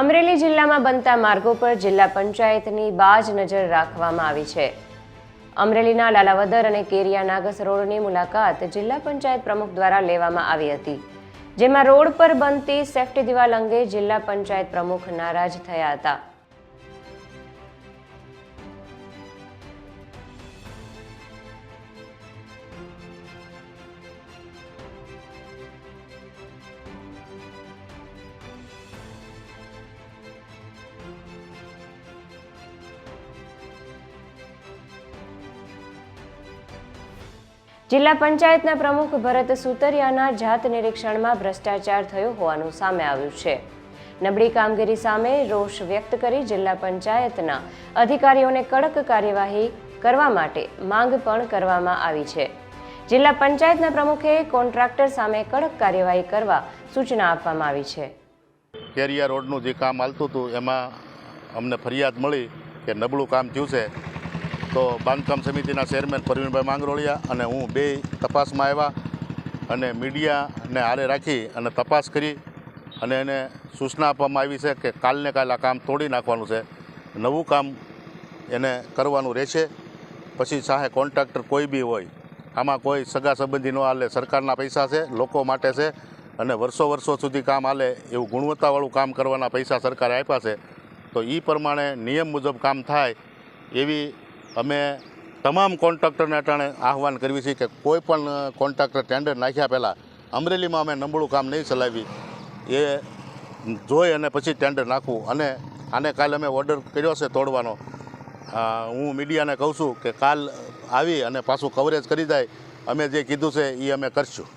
અમરેલી જિલ્લામાં બનતા માર્ગો પર જિલ્લા પંચાયતની બાજ નજર રાખવામાં આવી છે. અમરેલીના લાલાવદર અને કેરિયા નાગસ રોડની મુલાકાત જિલ્લા પંચાયત પ્રમુખ દ્વારા લેવામાં આવી હતી. જેમાં રોડ પર બનતી સેફ્ટી દિવાલ અંગે જિલ્લા પંચાયત પ્રમુખ નારાજ થયા હતા. જિલ્લા પંચાયતના પ્રમુખ ભરત સુતરિયાના જાત નિરીક્ષણમાં ભ્રષ્ટાચાર થયો હોવાનું સામે આવ્યું છે. નબળી કામગીરી સામે રોષ વ્યક્ત કરી જિલ્લા પંચાયતના અધિકારીઓને કડક કાર્યવાહી કરવા માટે માંગ પણ કરવામાં આવી છે. જિલ્લા પંચાયતના પ્રમુખે કોન્ટ્રાક્ટર સામે કડક કાર્યવાહી કરવા સૂચના આપવામાં આવી છે. કેરિયા રોડનું જે કામ હાલતું હતું, એમાં અમને ફરિયાદ મળી કે નબળું કામ થયું છે. તો બાંધકામ સમિતિના ચેરમેન પરવીનભાઈ માંગરોળિયા અને હું બે તપાસમાં આવ્યા અને મીડિયાને હારે રાખી અને તપાસ કરી અને એને સૂચના આપવામાં આવી છે કે કાલને કાલ આ કામ તોડી નાખવાનું છે. નવું કામ એને કરવાનું રહેશે. પછી ચાહે કોન્ટ્રાક્ટર કોઈ બી હોય, આમાં કોઈ સગા સંબંધી ન હાલે, સરકારના પૈસા છે, લોકો માટે છે અને વર્ષો વર્ષો સુધી કામ હાલે એવું ગુણવત્તાવાળું કામ કરવાના પૈસા સરકારે આપ્યા છે. તો એ પ્રમાણે નિયમ મુજબ કામ થાય એવી અમે તમામ કોન્ટ્રાક્ટરને અટાણે આહવાન કરવી છે કે કોઈ પણ કોન્ટ્રાક્ટર ટેન્ડર નાખ્યા પહેલાં અમરેલીમાં અમે નબળું કામ નહીં ચલાવી. એ જોઈ અને પછી ટેન્ડર નાખવું. અને આને કાલે અમે ઓર્ડર કર્યો છે તોડવાનો. હું મીડિયાને કહું છું કે કાલ આવી અને પાછું કવરેજ કરી જાય. અમે જે કીધું છે એ અમે કરશું.